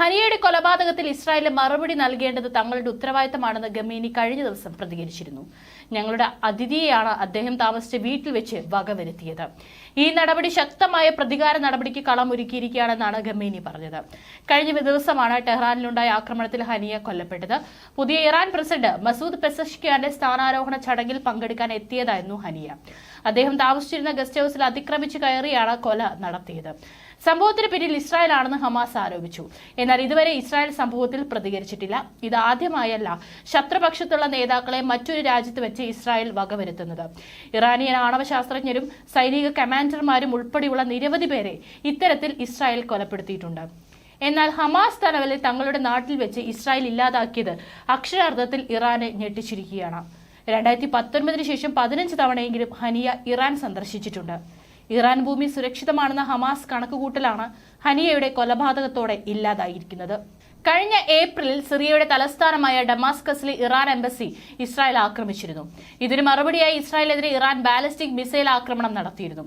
ഹനിയയുടെ കൊലപാതകത്തിൽ ഇസ്രായേലിന് മറുപടി നൽകേണ്ടത് തങ്ങളുടെ ഉത്തരവാദിത്തമാണെന്ന് ഗമീനി കഴിഞ്ഞ ദിവസം പ്രതികരിച്ചിരുന്നു. ഞങ്ങളുടെ അതിഥിയെയാണ് അദ്ദേഹം താമസിച്ച വീട്ടിൽ വെച്ച് വകവരുത്തിയത് ഈ നടപടി ശക്തമായ പ്രതികാര നടപടിക്ക് കളമൊരുക്കിയിരിക്കുകയാണെന്നാണ് ഗമീനി പറഞ്ഞത്. കഴിഞ്ഞ ദിവസമാണ് ടെഹ്റാനിലുണ്ടായ ആക്രമണത്തിൽ ഹനിയ കൊല്ലപ്പെട്ടത്. പുതിയ ഇറാൻ പ്രസിഡന്റ് മസൂദ് പെസഷ്കിയാന്റെ സ്ഥാനാരോഹണ ചടങ്ങിൽ പങ്കെടുക്കാൻ എത്തിയതായിരുന്നു ഹനിയ. അദ്ദേഹം താമസിച്ചിരുന്ന ഗസ്റ്റ് ഹൌസിൽ അതിക്രമിച്ചു കയറിയാണ് കൊല നടത്തിയത്. സംഭവത്തിന് പിന്നിൽ ഇസ്രായേൽ ആണെന്ന് ഹമാസ് ആരോപിച്ചു. എന്നാൽ ഇതുവരെ ഇസ്രായേൽ സംഭവത്തിൽ പ്രതികരിച്ചിട്ടില്ല. ഇത് ആദ്യമായല്ല ശത്രുപക്ഷത്തുള്ള നേതാക്കളെ മറ്റൊരു രാജ്യത്ത് വെച്ച് ഇസ്രായേൽ വകവരുത്തുന്നത്. ഇറാനിയൻ ആണവ ശാസ്ത്രജ്ഞരും സൈനിക കമാൻഡർമാരും ഉൾപ്പെടെയുള്ള നിരവധി പേരെ ഇത്തരത്തിൽ ഇസ്രായേൽ കൊലപ്പെടുത്തിയിട്ടുണ്ട്. എന്നാൽ ഹമാസ് തലവലെ തങ്ങളുടെ നാട്ടിൽ വെച്ച് ഇസ്രായേൽ ഇല്ലാതാക്കിയത് അക്ഷരാർത്ഥത്തിൽ ഇറാനെ ഞെട്ടിച്ചിരിക്കുകയാണ്. രണ്ടായിരത്തി പത്തൊൻപതിന് ശേഷം പതിനഞ്ച് തവണയെങ്കിലും ഹനിയ ഇറാൻ സന്ദർശിച്ചിട്ടുണ്ട്. ഇറാൻ ഭൂമി സുരക്ഷിതമാണെന്ന ഹമാസ് കണക്കുകൂട്ടലാണ് ഹനിയയുടെ കൊലപാതകത്തോടെ ഇല്ലാതായിരിക്കുന്നത്. കഴിഞ്ഞ ഏപ്രിലിൽ സിറിയയുടെ തലസ്ഥാനമായ ഡമാസ്കസിലെ ഇറാൻ എംബസി ഇസ്രായേൽ ആക്രമിച്ചിരുന്നു. ഇതിന് മറുപടിയായി ഇസ്രായേലിനെതിരെ ഇറാൻ ബാലിസ്റ്റിക് മിസൈൽ ആക്രമണം നടത്തിയിരുന്നു.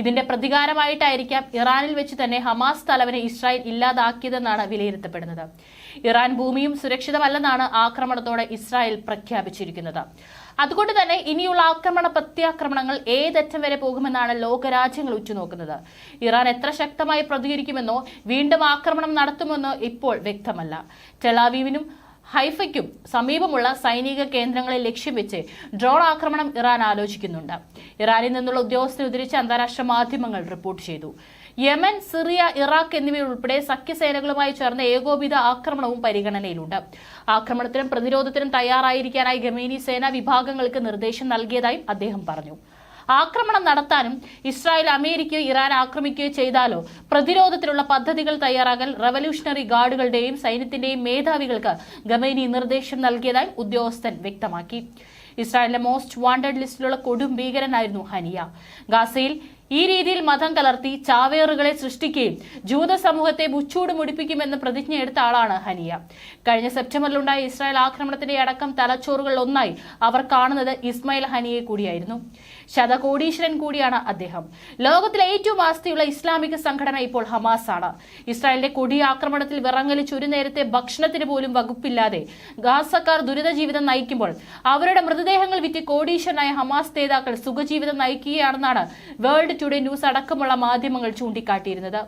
ഇതിന്റെ പ്രതികാരമായിട്ടായിരിക്കാം ഇറാനിൽ വെച്ച് തന്നെ ഹമാസ് തലവനെ ഇസ്രായേൽ ഇല്ലാതാക്കിയതെന്നാണ് വിലയിരുത്തപ്പെടുന്നത്. ഇറാൻ ഭൂമിയും സുരക്ഷിതമല്ലെന്നാണ് ആക്രമണത്തോടെ ഇസ്രായേൽ പ്രഖ്യാപിച്ചിരിക്കുന്നത്. അതുകൊണ്ട് തന്നെ ഇനിയുള്ള ആക്രമണ പ്രത്യാക്രമണങ്ങൾ ഏതറ്റം വരെ പോകുമെന്നാണ് ലോകരാജ്യങ്ങൾ ഉറ്റുനോക്കുന്നത്. ഇറാൻ എത്ര ശക്തമായി പ്രതികരിക്കുമെന്നോ വീണ്ടും ആക്രമണം നടത്തുമെന്നോ ഇപ്പോൾ വ്യക്തമല്ല. ടെലാവീവിനും ഹൈഫയ്ക്കും സമീപമുള്ള സൈനിക കേന്ദ്രങ്ങളെ ലക്ഷ്യം വെച്ച് ഡ്രോൺ ആക്രമണം ഇറാൻ ആലോചിക്കുന്നുണ്ട്. ഇറാനിൽ നിന്നുള്ള ഉദ്യോഗസ്ഥനെ ഉദ്ധരിച്ച് അന്താരാഷ്ട്ര മാധ്യമങ്ങൾ റിപ്പോർട്ട് ചെയ്തു. യമൻ സിറിയ ഇറാഖ് എന്നിവയുൾപ്പെടെ സഖ്യസേനകളുമായി ചേർന്ന ഏകോപിത ആക്രമണവും പരിഗണനയിലുണ്ട്. ആക്രമണത്തിനും പ്രതിരോധത്തിനും തയ്യാറായിരിക്കാനായി ഗമീനി സേനാ വിഭാഗങ്ങൾക്ക് നിർദ്ദേശം നൽകിയതായും അദ്ദേഹം പറഞ്ഞു. ആക്രമണം നടത്താനും ഇസ്രായേൽ അമേരിക്കയോ ഇറാൻ ആക്രമിക്കുകയോ ചെയ്താലോ പ്രതിരോധത്തിനുള്ള പദ്ധതികൾ തയ്യാറാക്കൽ റവല്യൂഷണറി ഗാർഡുകളുടെയും സൈന്യത്തിന്റെയും മേധാവികൾക്ക് ഗമേനി നിർദ്ദേശം നൽകിയതായി ഉദ്യോഗസ്ഥൻ വ്യക്തമാക്കി. ഇസ്രായേലിലെ മോസ്റ്റ് വാണ്ടഡ് ലിസ്റ്റിലുള്ള കൊടും ഭീകരനായിരുന്നു ഹനിയ. ഗാസയിൽ ഈ രീതിയിൽ മതം കലർത്തി ചാവേറുകളെ സൃഷ്ടിക്കുകയും ജൂത സമൂഹത്തെ മുച്ചൂട് മുടിപ്പിക്കുമെന്ന് പ്രതിജ്ഞ എടുത്ത ആളാണ് ഹനിയ. കഴിഞ്ഞ സെപ്റ്റംബറിലുണ്ടായ ഇസ്രായേൽ ആക്രമണത്തിന്റെ അടക്കം തലച്ചോറുകൾ ഒന്നായി അവർ കാണുന്നത് ഇസ്മായിൽ ഹനിയെ കൂടിയായിരുന്നു. ശതകോടീശ്വരൻ കൂടിയാണ് അദ്ദേഹം. ലോകത്തിലെ ഏറ്റവും ആസ്തിയുള്ള ഇസ്ലാമിക സംഘടന ഇപ്പോൾ ഹമാസ് ആണ്. ഇസ്രായേലിന്റെ കൊടിയ ആക്രമണത്തിൽ വിറങ്ങലിച്ച് ഒരു നേരത്തെ ഭക്ഷണത്തിന് പോലും വകുപ്പില്ലാതെ ഗാസക്കാർ ദുരിത ജീവിതം നയിക്കുമ്പോൾ അവരുടെ മൃതദേഹങ്ങൾ വിറ്റ് കോടീശ്വരനായ ഹമാസ് നേതാക്കൾ സുഖജീവിതം നയിക്കുകയാണെന്നാണ് വേൾഡ് ടുഡേ ന്യൂസ് അടക്കമുള്ള മാധ്യമങ്ങൾ ചൂണ്ടിക്കാട്ടിയിരുന്നത്.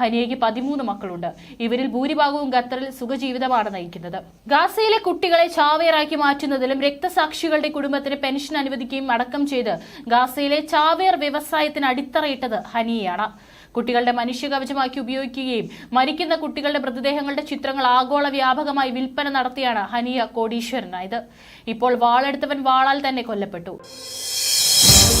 ഹനിയയ്ക്ക് പതിമൂന്ന് മക്കളുണ്ട്. ഇവരിൽ ഭൂരിഭാഗവും ഖത്തറിൽ സുഖജീവിതമാണ് നയിക്കുന്നത്. ഗാസയിലെ കുട്ടികളെ ചാവേറാക്കി മാറ്റുന്നതിലും രക്തസാക്ഷികളുടെ കുടുംബത്തിന് പെൻഷൻ അനുവദിക്കുകയും അടക്കം ചെയ്ത് ഗാസയിലെ ചാവേർ വ്യവസായത്തിന് അടിത്തറയിട്ടത് ഹനിയയാണ്. കുട്ടികളുടെ മനുഷ്യകവചമാക്കി ഉപയോഗിക്കുകയും മരിക്കുന്ന കുട്ടികളുടെ മൃതദേഹങ്ങളുടെ ചിത്രങ്ങൾ ആഗോള വ്യാപകമായി വിൽപ്പന നടത്തിയാണ് ഹനിയ കോടീശ്വരനായത്. ഇപ്പോൾ വാളെടുത്തവൻ വാളാൽ തന്നെ കൊല്ലപ്പെട്ടു.